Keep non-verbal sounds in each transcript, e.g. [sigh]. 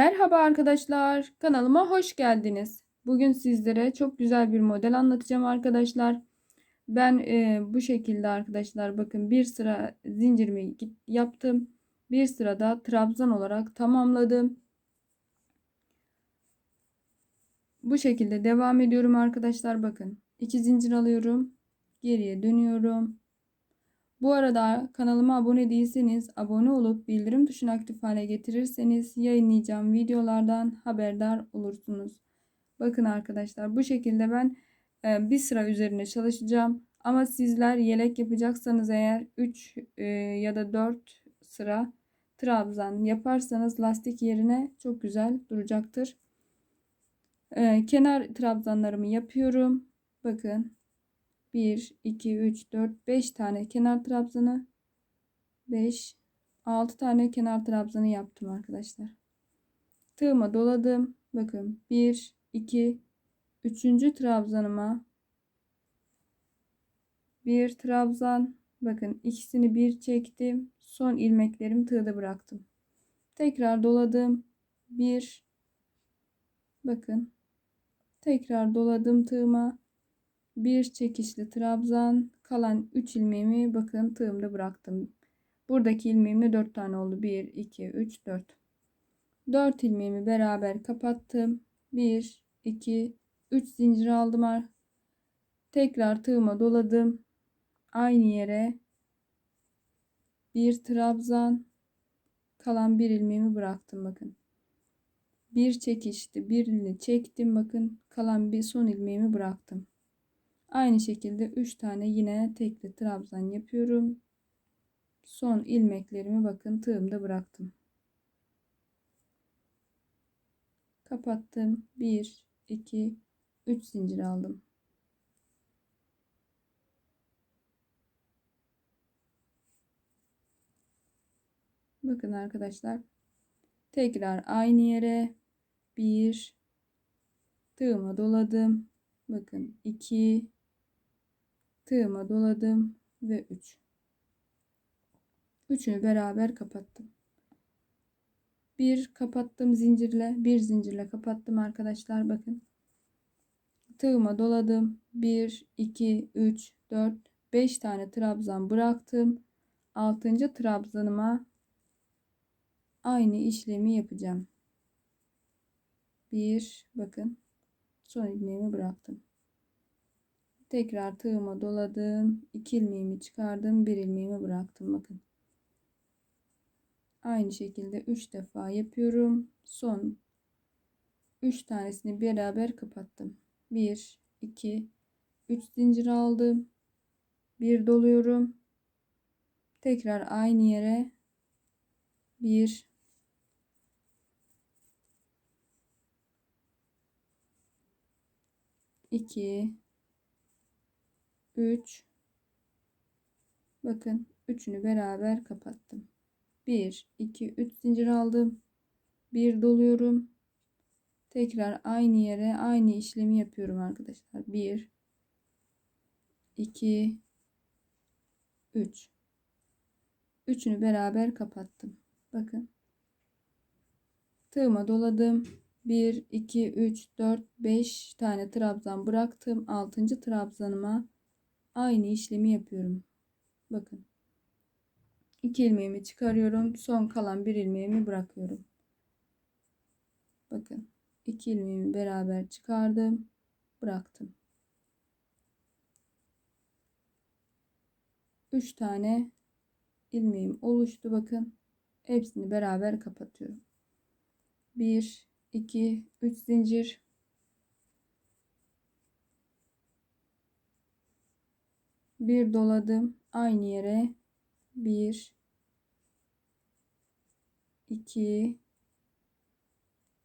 Merhaba arkadaşlar, kanalıma hoş geldiniz. Bugün sizlere çok güzel bir model anlatacağım arkadaşlar. Ben e, bu şekilde arkadaşlar bakın bir sıra zincirimi yaptım. Bir sırada trabzan olarak tamamladım. Bu şekilde devam ediyorum arkadaşlar bakın. 2 zincir alıyorum. Geriye dönüyorum. Bu arada kanalıma abone değilseniz abone olup bildirim tuşunu aktif hale getirirseniz yayınlayacağım videolardan haberdar olursunuz. Bakın arkadaşlar bu şekilde ben e, bir sıra üzerine çalışacağım. Ama sizler yelek yapacaksanız eğer 3 e, ya da 4 sıra trabzan yaparsanız lastik yerine çok güzel duracaktır. E, kenar trabzanlarımı yapıyorum. Bakın 1, 2, 3, 4, 5 tane kenar trabzanı 5, 6 tane kenar trabzanı yaptım arkadaşlar. Tığıma doladım. Bakın 1, 2, 3. trabzanıma bir trabzan. Bakın ikisini bir çektim. Son ilmeklerimi tığda bıraktım. Tekrar doladım. 1 bakın tekrar doladım tığıma bir çekişli trabzan kalan 3 ilmeğimi bakın tığımda bıraktım. Buradaki ilmeğimle 4 tane oldu. 1 2 3 4. 4 ilmeğimi beraber kapattım. 1 2 3 zincir aldım. Tekrar tığıma doladım. Aynı yere bir trabzan kalan bir ilmeğimi bıraktım bakın. Bir çekişti. Birini çektim bakın. Kalan bir son ilmeğimi bıraktım. Aynı şekilde 3 tane yine tekli trabzan yapıyorum. Son ilmeklerimi bakın tığımda bıraktım. Kapattım. 1 2 3 zincir aldım. Bakın arkadaşlar. Tekrar aynı yere 1 tığıma doladım. Bakın 2 tığıma doladım ve 3. Üçünü beraber kapattım. Bir kapattım zincirle, bir zincirle kapattım arkadaşlar bakın. Tığıma doladım. 1 2 3 4 5 tane trabzan bıraktım. 6. trabzanıma aynı işlemi yapacağım. 1 bakın son ilmeğimi bıraktım. Tekrar tığıma doladım. 2 ilmeğimi çıkardım. 1 ilmeğimi bıraktım. Bakın. Aynı şekilde 3 defa yapıyorum. Son 3 tanesini beraber kapattım. 1 2 3 zincir aldım. 1 doluyorum. Tekrar aynı yere 1 2 3 bakın üçünü beraber kapattım. 1 2 3 zincir aldım. Bir doluyorum. Tekrar aynı yere aynı işlemi yapıyorum arkadaşlar. 1 2 3 üçünü beraber kapattım. Bakın. Tığıma doladım. 1 2 3 4 5 tane trabzan bıraktım. 6. trabzanıma aynı işlemi yapıyorum. Bakın. 2 ilmeğimi çıkarıyorum. Son kalan bir ilmeğimi bırakıyorum. Bakın. 2 ilmeğimi beraber çıkardım. Bıraktım. 3 tane ilmeğim oluştu. Bakın. Hepsini beraber kapatıyorum. 1 2 3 zincir bir doladım. Aynı yere. Bir. İki.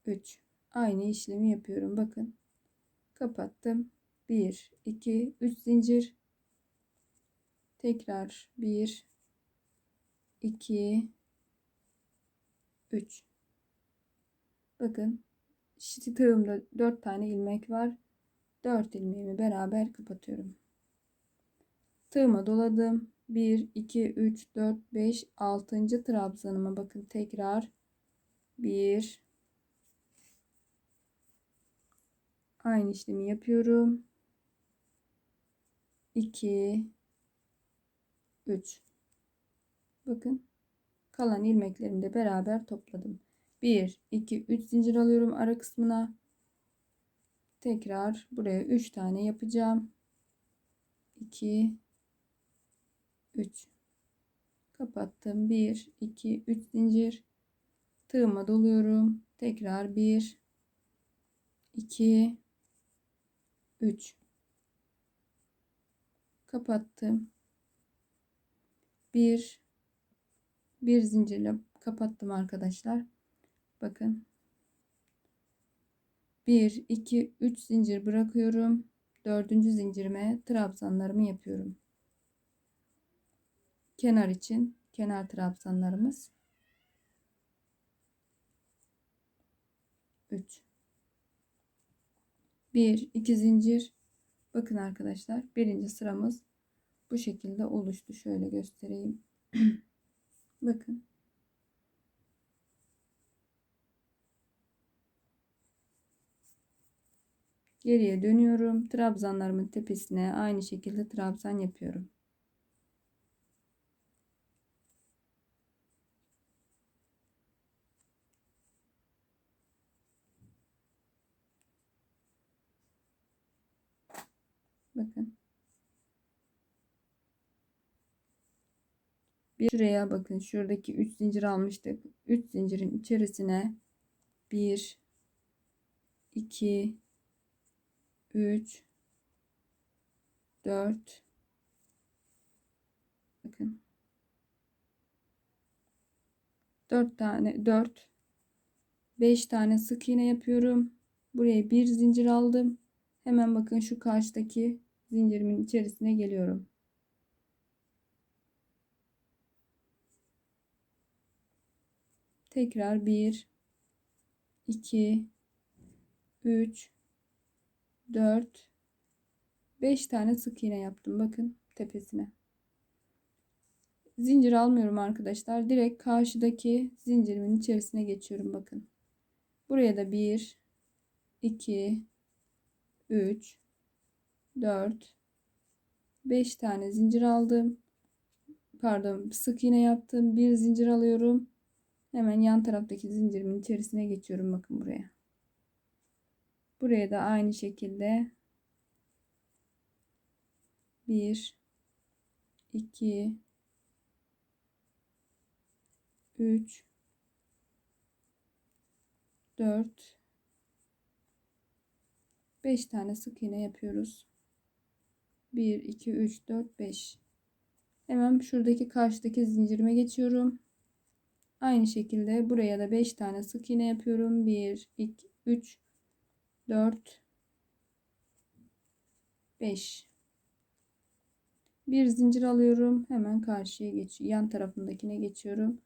Üç. Aynı işlemi yapıyorum. Bakın. Kapattım. Bir. İki. Üç zincir. Tekrar bir. İki. Üç. Bakın. Şiti tığımda dört tane ilmek var. Dört ilmeğimi beraber kapatıyorum Tığıma doladım. 1, 2, 3, 4, 5, 6. trabzanıma bakın tekrar. 1, Aynı işlemi yapıyorum. 2 3 Bakın kalan ilmeklerimi de beraber topladım. 1 2 3 zincir alıyorum ara kısmına. Tekrar buraya 3 tane yapacağım. 2 3 kapattım. 1 2 3 zincir tığıma doluyorum. Tekrar 1 2 3 kapattım. 1 bir zincirle kapattım arkadaşlar. Bakın. 1 2 3 zincir bırakıyorum. Dördüncü zincirime trabzanlarımı yapıyorum. Kenar için kenar trabzanlarımız 3 1 2 zincir. Bakın arkadaşlar birinci sıramız bu şekilde oluştu. Şöyle göstereyim. [clears throat] Bakın. Geriye dönüyorum. Trabzanlarımın tepesine aynı şekilde trabzan yapıyorum Bakın. Bir şuraya bakın. Şuradaki 3 zincir almıştık. 3 zincirin içerisine 1 2 3 4 bakın 4 tane 4 5 tane sık iğne yapıyorum. Buraya bir zincir aldım. Hemen bakın şu karşıdaki zincirimin içerisine geliyorum. Tekrar 1 2 3 4 5 tane sık iğne yaptım. Bakın tepesine. Zincir almıyorum arkadaşlar. Direkt karşıdaki zincirimin içerisine geçiyorum. Bakın. Buraya da 1 2 3 4 5 tane zincir aldım. Pardon, sık iğne yaptım. Bir zincir alıyorum. Hemen yan taraftaki zincirimin içerisine geçiyorum. Bakın buraya. Buraya da aynı şekilde 1 2 3 4 5 tane sık iğne yapıyoruz. 1 2 3 4 5 hemen şuradaki karşıdaki zincirime geçiyorum. Aynı şekilde buraya da 5 tane sık iğne yapıyorum. 1 2 3 4 5 bir zincir alıyorum. Hemen karşıya geç yan tarafındakine geçiyorum.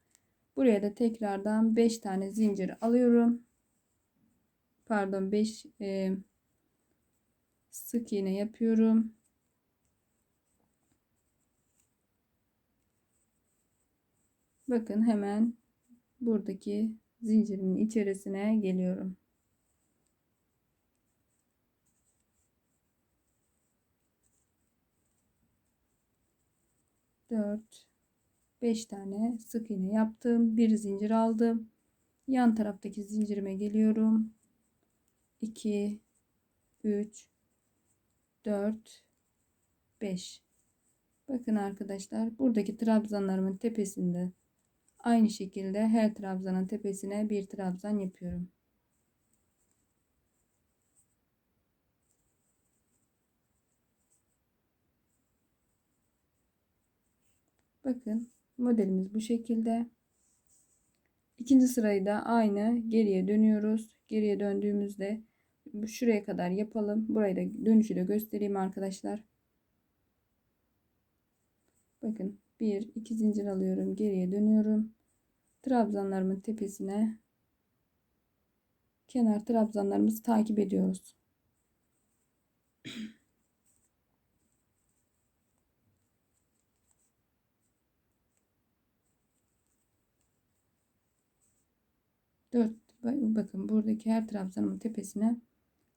Buraya da tekrardan 5 tane zincir alıyorum. Pardon 5 e, sık iğne yapıyorum. Bakın hemen buradaki zincirimin içerisine geliyorum. Dört, beş tane sık iğne yaptım. Bir zincir aldım. Yan taraftaki zincirime geliyorum. 2 3 4 5 Bakın arkadaşlar buradaki trabzanlarımın tepesinde aynı şekilde her trabzanın tepesine bir trabzan yapıyorum. Bakın modelimiz bu şekilde. İkinci sırayı da aynı geriye dönüyoruz. Geriye döndüğümüzde şuraya kadar yapalım. Burayı da dönüşü de göstereyim arkadaşlar. Bakın bir iki zincir alıyorum. Geriye dönüyorum. Trabzanlarımın tepesine kenar trabzanlarımızı takip ediyoruz. Dört bakın buradaki her trabzanımın tepesine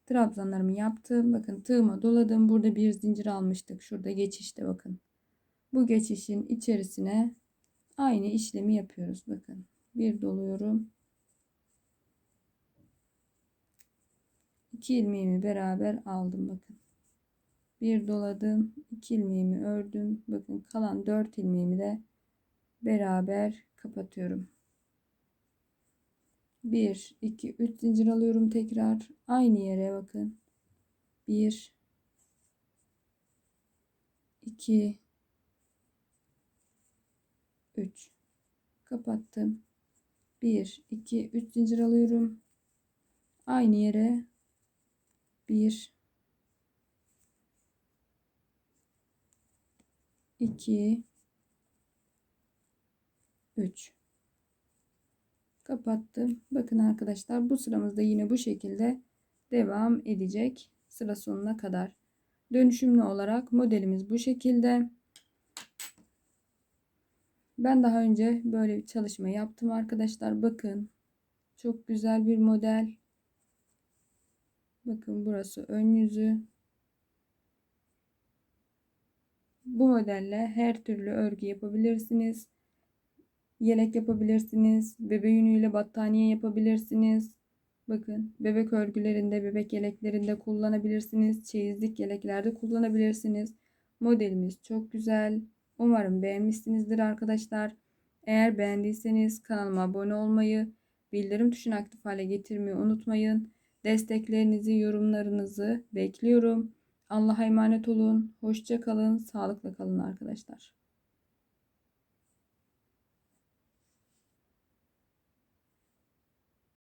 trabzanlarımı yaptım. Bakın tığıma doladım. Burada bir zincir almıştık. Şurada geçişte bakın. Bu geçişin içerisine aynı işlemi yapıyoruz. Bakın bir doluyorum. İki ilmeğimi beraber aldım bakın. Bir doladım. iki ilmeğimi ördüm. Bakın kalan dört ilmeğimi de beraber kapatıyorum. 1 2 3 zincir alıyorum tekrar aynı yere bakın 1 2 3 kapattım. 1 2 3 zincir alıyorum. Aynı yere. 1 2 3 kapattım. Bakın arkadaşlar bu sıramızda yine bu şekilde devam edecek. Sıra sonuna kadar. Dönüşümlü olarak modelimiz bu şekilde. Ben daha önce böyle bir çalışma yaptım arkadaşlar. Bakın çok güzel bir model. Bakın burası ön yüzü. Bu modelle her türlü örgü yapabilirsiniz yelek yapabilirsiniz. Bebe yünüyle battaniye yapabilirsiniz. Bakın bebek örgülerinde, bebek yeleklerinde kullanabilirsiniz. Çeyizlik yeleklerde kullanabilirsiniz. Modelimiz çok güzel. Umarım beğenmişsinizdir arkadaşlar. Eğer beğendiyseniz kanalıma abone olmayı, bildirim tuşunu aktif hale getirmeyi unutmayın. Desteklerinizi, yorumlarınızı bekliyorum. Allah'a emanet olun. Hoşça kalın. Sağlıkla kalın arkadaşlar.